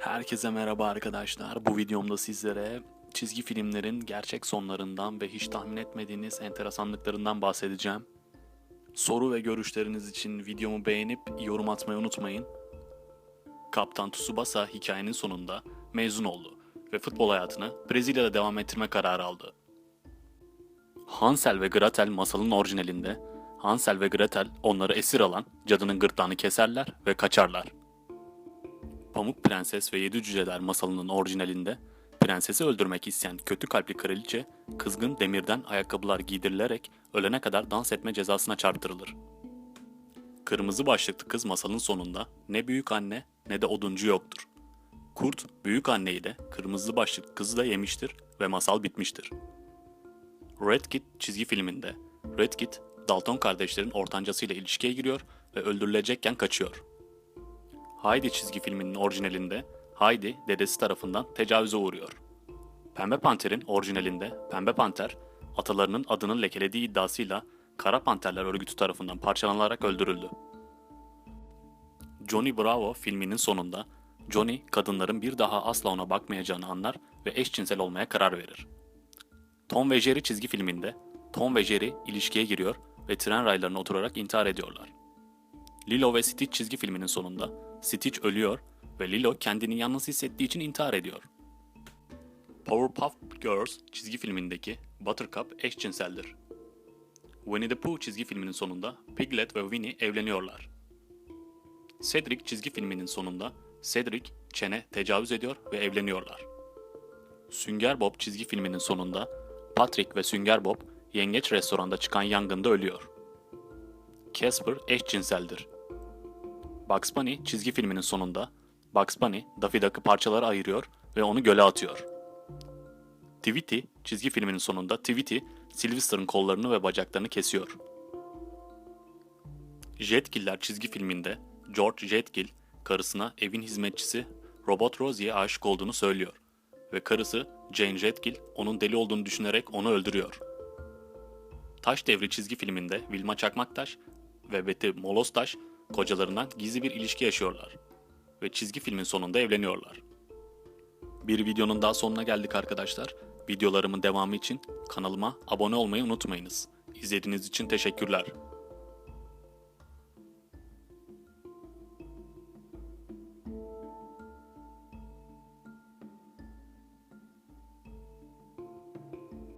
Herkese merhaba arkadaşlar. Bu videomda sizlere çizgi filmlerin gerçek sonlarından ve hiç tahmin etmediğiniz enteresanlıklarından bahsedeceğim. Soru ve görüşleriniz için videomu beğenip yorum atmayı unutmayın. Kaptan Tsubasa hikayenin sonunda mezun oldu ve futbol hayatını Brezilya'da devam ettirme kararı aldı. Hansel ve Gretel masalın orijinalinde Hansel ve Gretel onları esir alan cadının gırtlağını keserler ve kaçarlar. Pamuk Prenses ve Yedi Cüceler masalının orijinalinde prensesi öldürmek isteyen kötü kalpli kraliçe kızgın demirden ayakkabılar giydirilerek ölene kadar dans etme cezasına çarptırılır. Kırmızı başlıklı kız masalın sonunda ne büyük anne ne de oduncu yoktur. Kurt büyük anneyi de kırmızı başlıklı kızı da yemiştir ve masal bitmiştir. Red Kit çizgi filminde Red Kit Dalton kardeşlerin ortancasıyla ilişkiye giriyor ve öldürülecekken kaçıyor. Heidi çizgi filminin orijinalinde Heidi dedesi tarafından tecavüze uğruyor. Pembe Panter'in orijinalinde Pembe Panter atalarının adını lekelediği iddiasıyla Kara Panterler örgütü tarafından parçalanarak öldürüldü. Johnny Bravo filminin sonunda Johnny kadınların bir daha asla ona bakmayacağını anlar ve eşcinsel olmaya karar verir. Tom ve Jerry çizgi filminde Tom ve Jerry ilişkiye giriyor ve tren raylarına oturarak intihar ediyorlar. Lilo ve Stitch çizgi filminin sonunda Stitch ölüyor ve Lilo kendini yalnız hissettiği için intihar ediyor. Powerpuff Girls çizgi filmindeki Buttercup eşcinseldir. Winnie the Pooh çizgi filminin sonunda Piglet ve Winnie evleniyorlar. Cedric çizgi filminin sonunda Cedric, Chen'e tecavüz ediyor ve evleniyorlar. Sünger Bob çizgi filminin sonunda Patrick ve Sünger Bob yengeç restoranda çıkan yangında ölüyor. Casper eşcinseldir. Bugs Bunny çizgi filminin sonunda Bugs Bunny Daffy Duck'ı parçalara ayırıyor ve onu göle atıyor. Tweety çizgi filminin sonunda Tweety Sylvester'ın kollarını ve bacaklarını kesiyor. Jetgiller çizgi filminde George Jetgill karısına evin hizmetçisi Robot Rosie'ye aşık olduğunu söylüyor ve karısı Jane Jetgill onun deli olduğunu düşünerek onu öldürüyor. Taş Devri çizgi filminde Vilma Çakmaktaş ve Betty Molostaş kocalarından gizli bir ilişki yaşıyorlar ve çizgi filmin sonunda evleniyorlar. Bir videonun daha sonuna geldik arkadaşlar. Videolarımın devamı için kanalıma abone olmayı unutmayınız. İzlediğiniz için teşekkürler.